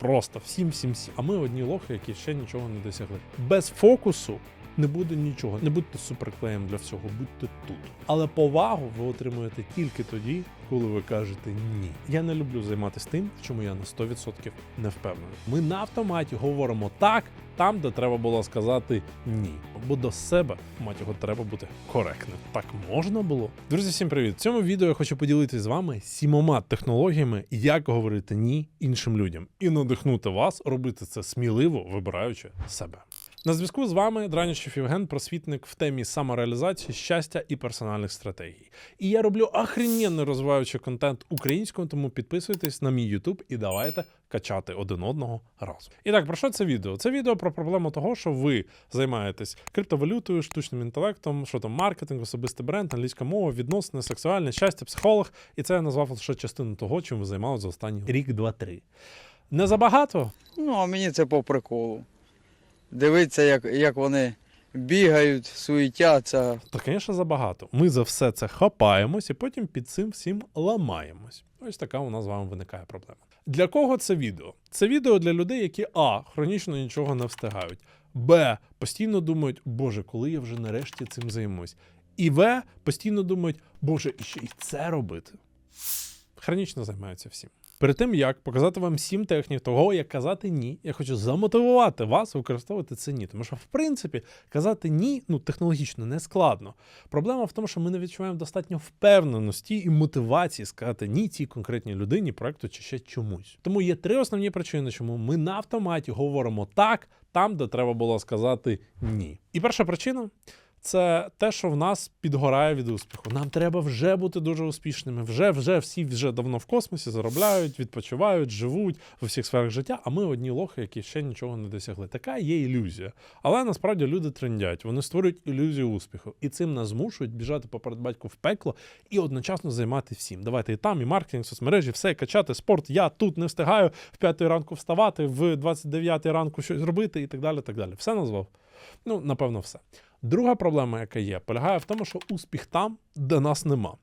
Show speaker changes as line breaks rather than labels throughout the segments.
просто всім, всім, всім. А ми одні лохи, які ще нічого не досягли. Без фокусу не буде нічого. Не будьте суперклеєм для всього, будьте тут. Але повагу ви отримуєте тільки тоді, коли ви кажете ні. Я не люблю займатися тим, в чому я на 100% не впевнений. Ми на автоматі говоримо так, там, де треба було сказати ні. Бо до себе, мать його, треба бути коректним. Так можна було. Друзі, всім привіт! В цьому відео я хочу поділитися з вами сімома технологіями, як говорити ні іншим людям, і надихнути вас робити це сміливо, вибираючи себе. На зв'язку з вами Дранічев Євген, просвітник в темі самореалізації, щастя і персональних стратегій. І я роблю охрененно розвиваючий контент українською, тому підписуйтесь на мій YouTube і давайте качати один одного разом. І так, про що це відео? Це відео про проблему того, що ви займаєтесь криптовалютою, штучним інтелектом, що там маркетинг, особистий бренд, англійська мова, відносини, сексуальне щастя, психолог. І це я назвав лише частину того, чим ви займалися за останні рік, два, три. Не забагато,
Ну, а мені це по приколу. Дивитися, як, як вони бігають, суетяться.
То, звісно, забагато. Ми за все це хапаємось і потім під цим всім ламаємось. Ось така у нас з вами виникає проблема. Для кого це відео? Це відео для людей, які А. Хронічно нічого не встигають, Б. Постійно думають, Боже, коли я вже нарешті цим займусь. І В. Постійно думають, Боже, і ще й це робити. Хронічно займаються всім. Перед тим як показати вам сім технік того, як казати ні, я хочу замотивувати вас використовувати це ні. Тому що, в принципі, казати ні ну технологічно не складно. Проблема в тому, що ми не відчуваємо достатньо впевненості і мотивації сказати ні цій конкретній людині, проекту чи ще чомусь. Тому є три основні причини, чому ми на автоматі говоримо так там, де треба було сказати ні. І перша причина. Це те, що в нас підгорає від успіху. Нам треба вже бути дуже успішними. Вже, вже всі вже давно в космосі заробляють, відпочивають, живуть в усіх сферах життя. А ми одні лохи, які ще нічого не досягли. Така є ілюзія. Але насправді люди трендять, вони створюють ілюзію успіху, і цим нас змушують біжати поперед батьку в пекло і одночасно займати всім. Давайте і там, і маркетинг, соцмережі, все качати, спорт. Я тут не встигаю в п'ятій ранку вставати, в 29 ранку щось робити і так далі. так далі. Все назвав? Ну, напевно, все. Друга проблема, яка є, полягає в тому, що успіх там, де нас нема.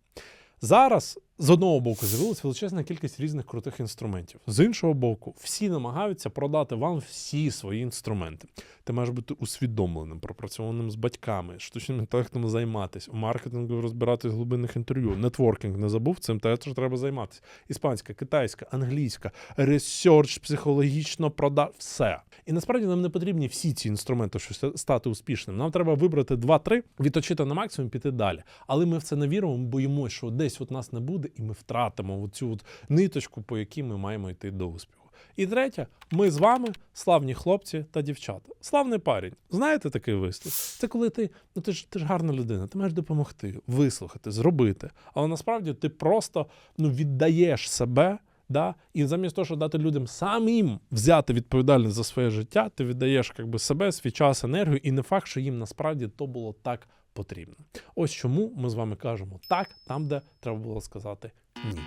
Зараз з одного боку з'явилася величезна кількість різних крутих інструментів. З іншого боку, всі намагаються продати вам всі свої інструменти. Ти маєш бути усвідомленим, пропрацьованим з батьками, штучним інтелектом займатися, у маркетингу розбиратись в глибинних інтерв'ю, нетворкінг не забув, цим теж треба займатися. Іспанська, китайська, англійська, ресерч, психологічно продав все. І насправді нам не потрібні всі ці інструменти, щоб стати успішним. Нам треба вибрати 2-3, відточити на максимум, піти далі. Але ми в це не віримо, боїмося, що десь от нас не буде, і ми втратимо цю от ниточку, по якій ми маємо йти до успіху. І третє, ми з вами славні хлопці та дівчата. Славний парень. Знаєте такий вислів? Це коли ти, ну ти ж ти ж гарна людина, ти маєш допомогти, вислухати, зробити. Але насправді ти просто ну, віддаєш себе. Да? І замість того, щоб дати людям самим взяти відповідальність за своє життя, ти віддаєш як би, себе, свій час, енергію, і не факт, що їм насправді то було так потрібно. Ось чому ми з вами кажемо так, там, де треба було сказати ні.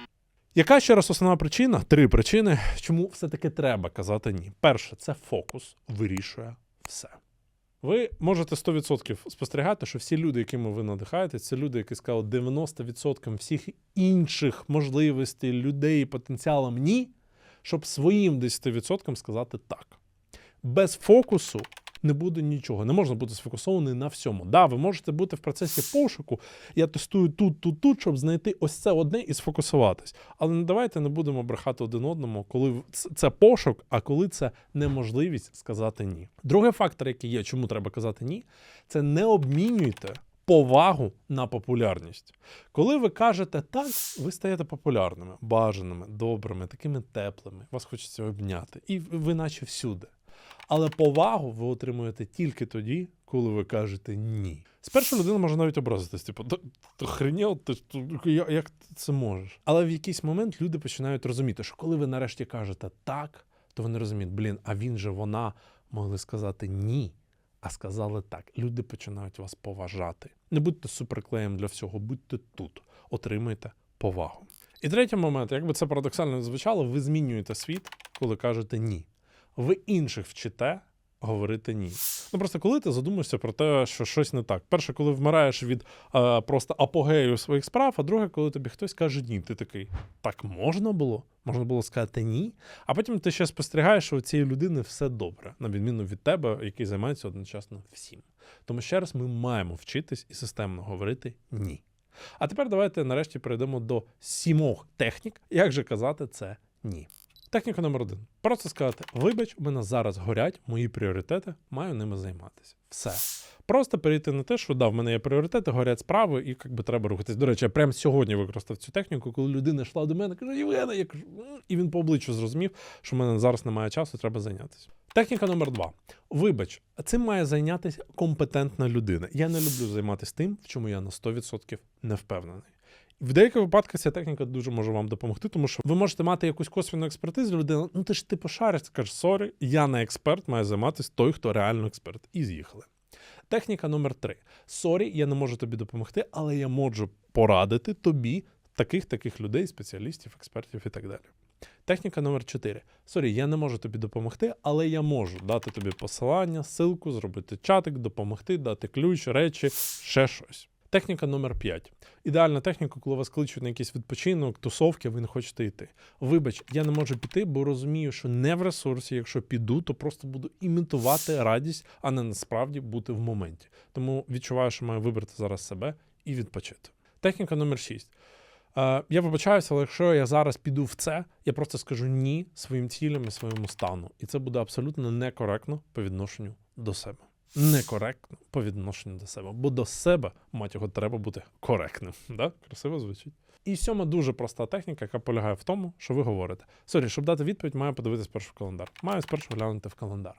Яка ще раз основна причина? Три причини, чому все-таки треба казати ні. Перше, це фокус вирішує все. Ви можете 100% спостерігати, що всі люди, якими ви надихаєте, це люди, які сказали 90% всіх інших можливостей, людей, потенціалом ні, щоб своїм 10% сказати так. Без фокусу не буде нічого. Не можна бути сфокусований на всьому. Да, ви можете бути в процесі пошуку. Я тестую тут, тут, тут, щоб знайти ось це одне і сфокусуватись. Але не давайте не будемо брехати один одному, коли це пошук, а коли це неможливість сказати ні. Другий фактор, який є, чому треба казати ні, це не обмінюйте. Повагу на популярність. Коли ви кажете так, ви стаєте популярними, бажаними, добрими, такими теплими, вас хочеться обняти, і ви наче всюди. Але повагу ви отримуєте тільки тоді, коли ви кажете ні. Спершу людина може навіть образитись, типу, ти хренів, ти як ти це можеш? Але в якийсь момент люди починають розуміти, що коли ви нарешті кажете так, то вони розуміють, блін, а він же вона могли сказати ні. А сказали так, люди починають вас поважати. Не будьте суперклеєм для всього, будьте тут, отримуйте повагу. І третій момент, як би це парадоксально звучало, ви змінюєте світ, коли кажете ні. Ви інших вчите, говорити ні. Ну просто коли ти задумаєшся про те, що щось не так. Перше, коли вмираєш від е, просто апогею своїх справ, а друге, коли тобі хтось каже ні, ти такий, так можна було? Можна було сказати ні. А потім ти ще спостерігаєш, що у цієї людини все добре, на відміну від тебе, який займається одночасно всім. Тому ще раз ми маємо вчитись і системно говорити ні. А тепер давайте нарешті перейдемо до сімох технік, як же казати це ні. Техніка номер один. Просто сказати: вибач, у мене зараз горять мої пріоритети, маю ними займатися. Все. Просто перейти на те, що да, в мене є пріоритети, горять справи, і як би треба рухатись. До речі, я прямо сьогодні використав цю техніку, коли людина йшла до мене, каже, Євгена, я кажу, і він по обличчю зрозумів, що в мене зараз немає часу, треба зайнятися. Техніка номер два. Вибач, цим має зайнятися компетентна людина. Я не люблю займатися тим, в чому я на 100% не впевнений. В деяких випадках ця техніка дуже може вам допомогти, тому що ви можете мати якусь косвіну експертизу, людина, ну ти ж ти пошариш, скажеш, сорі, я не експерт, має займатися той, хто реально експерт. І з'їхали. Техніка номер три. Сорі, я не можу тобі допомогти, але я можу порадити тобі таких таких людей, спеціалістів, експертів і так далі. Техніка номер 4. Сорі, я не можу тобі допомогти, але я можу дати тобі посилання, ссылку, зробити чатик, допомогти, дати ключ, речі, ще щось. Техніка номер 5. Ідеальна техніка, коли вас кличуть на якийсь відпочинок, тусовки, ви не хочете йти. Вибач, я не можу піти, бо розумію, що не в ресурсі. Якщо піду, то просто буду імітувати радість, а не насправді бути в моменті. Тому відчуваю, що маю вибрати зараз себе і відпочити. Техніка номер 6. Е, я вибачаюся, але якщо я зараз піду в це, я просто скажу ні своїм цілям і своєму стану. І це буде абсолютно некоректно по відношенню до себе. Некоректно по відношенню до себе. Бо до себе, мать його, треба бути коректним. Да? Красиво звучить. І сьома дуже проста техніка, яка полягає в тому, що ви говорите: сорі, щоб дати відповідь, маю подивитись першу в календар. Маю спершу глянути в календар.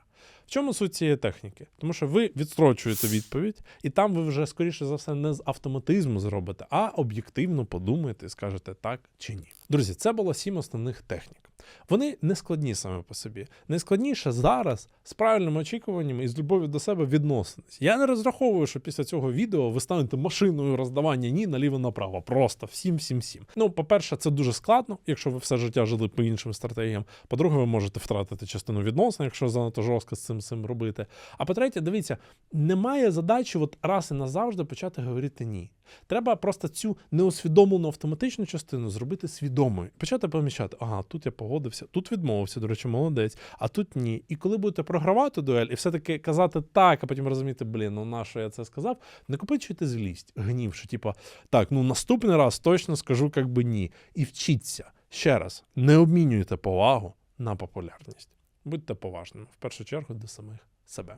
В чому суть цієї техніки? Тому що ви відстрочуєте відповідь, і там ви вже, скоріше за все, не з автоматизму зробите, а об'єктивно подумаєте і скажете так чи ні. Друзі, це було сім основних технік. Вони не складні саме по собі. Найскладніше зараз з правильними очікуваннями і з любов'ю до себе відноситись. Я не розраховую, що після цього відео ви станете машиною роздавання ні наліво направо. Просто всім, всім, всім. Ну, по-перше, це дуже складно, якщо ви все життя жили по іншим стратегіям. По-друге, ви можете втратити частину відносин, якщо занадто жорстко з цим цим робити. А по-третє, дивіться, немає задачі от раз і назавжди почати говорити ні. Треба просто цю неусвідомлену автоматичну частину зробити свідомою. Почати помічати, ага, тут я погодився, тут відмовився, до речі, молодець, а тут ні. І коли будете програвати дуель, і все-таки казати так, а потім розуміти, блін, ну на що я це сказав, накопичуйте злість, гнів, що типу, так, ну наступний раз точно скажу, як би ні. І вчіться ще раз, не обмінюйте повагу на популярність. Будьте поважними, в першу чергу до самих себе.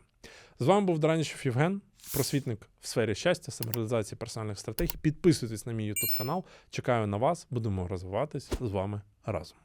З вами був Дранічев Євген, просвітник в сфері щастя, самореалізації персональних стратегій. Підписуйтесь на мій YouTube канал. Чекаю на вас, будемо розвиватись з вами разом.